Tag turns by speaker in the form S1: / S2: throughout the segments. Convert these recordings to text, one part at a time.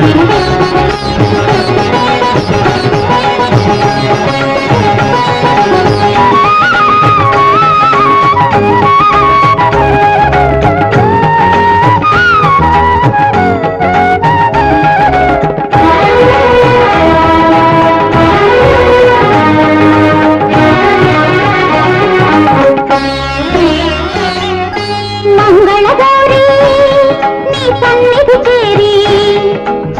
S1: Thank you.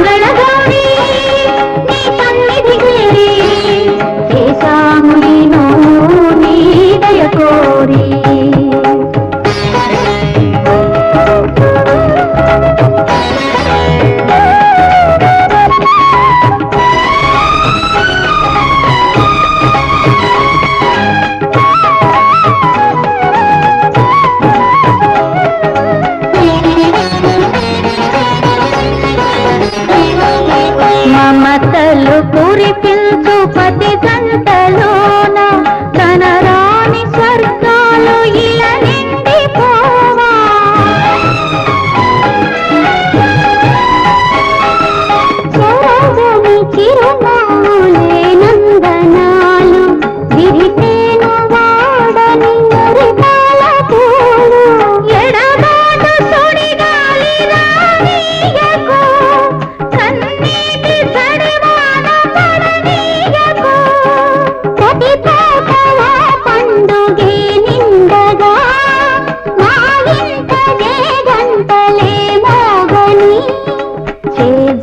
S1: మంగళగా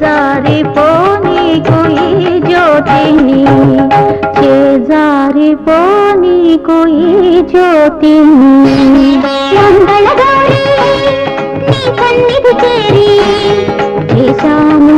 S1: జారిపోనీకు ఈ జ్యోతిని చేజారిపోనీకు ఈ జ్యోతిని. మంగళ గౌరీ నీ సన్నిధి చేరి దేశాను